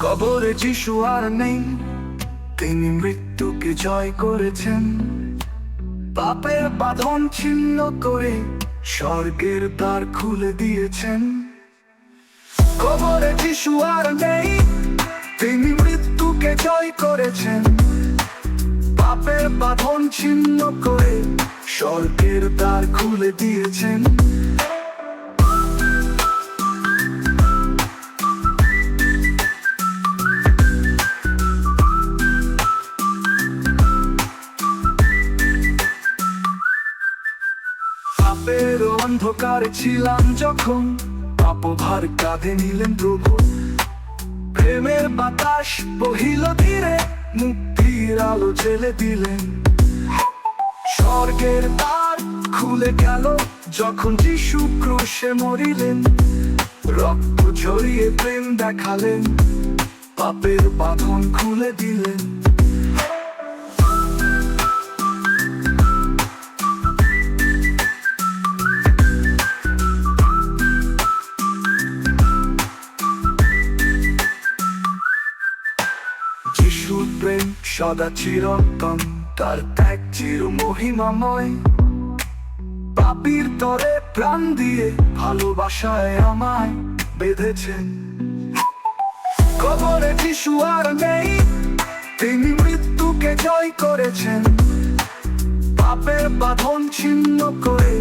কবরে যিশু আর নেই, তিনি মৃত্যুকে জয় করেছেন। পাপের বাঁধন ছিন্ন করে স্বর্গের দ্বার খুলে দিয়েছেন। কবরে যিশু আর নেই, তিনি মৃত্যুকে জয় করেছেন। পাপের বাঁধন ছিন্ন করে স্বর্গের দ্বার খুলে দিয়েছেন। পাপের অন্ধকারে ছিলাম যখন পাপভার কাঁধে নিলেন প্রভু প্রেমের বাতাস বহিল ধীরে, মুক্তির আলো জেলে দিলেন। স্বর্গের দ্বার খুলে গেল যখন যিশু ক্রুশে মরিলেন। রক্ত ঝরিয়ে প্রেম দেখালেন, পাপের বাঁধন খুলে দিলেন। সদা চিরন্তন, তার ত্যাগ চির মহিমাময় পাপির তরে প্রাণ দিয়ে ভালোবাসায় আমায় বেঁধেছেন কবরে যিশু আর নেই, তিনি মৃত্যুকে জয় করেছেন। পাপের বাঁধন ছিন্ন করে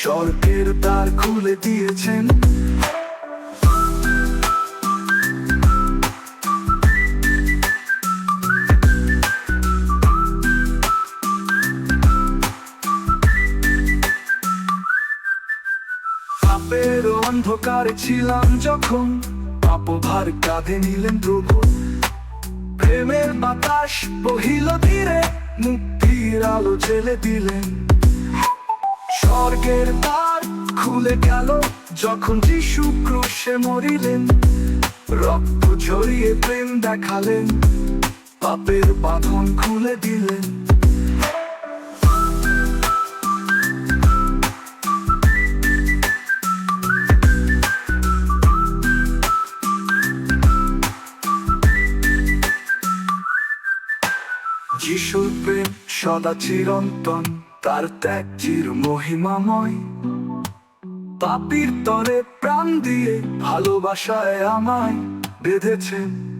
স্বর্গের দ্বার খুলে দিয়েছেন। অন্ধকারে ছিলাম যখন কাঁধে নিলেন প্রেমের বাতাস বহিল ধীরে মুক্তির আলো জেলে দিলেন। স্বর্গের দ্বার খুলে গেল যখন যিশু ক্রুশে মরিলেন। রক্ত ঝরিয়ে প্রেম দেখালেন, পাপের বাঁধন খুলে দিলেন। প্রেম সদা চিরন্তন তার ত্যাগ চির মহিমাময়। পাপির তরে প্রাণ দিয়ে ভালোবাসায় আমায় বেঁধেছেন।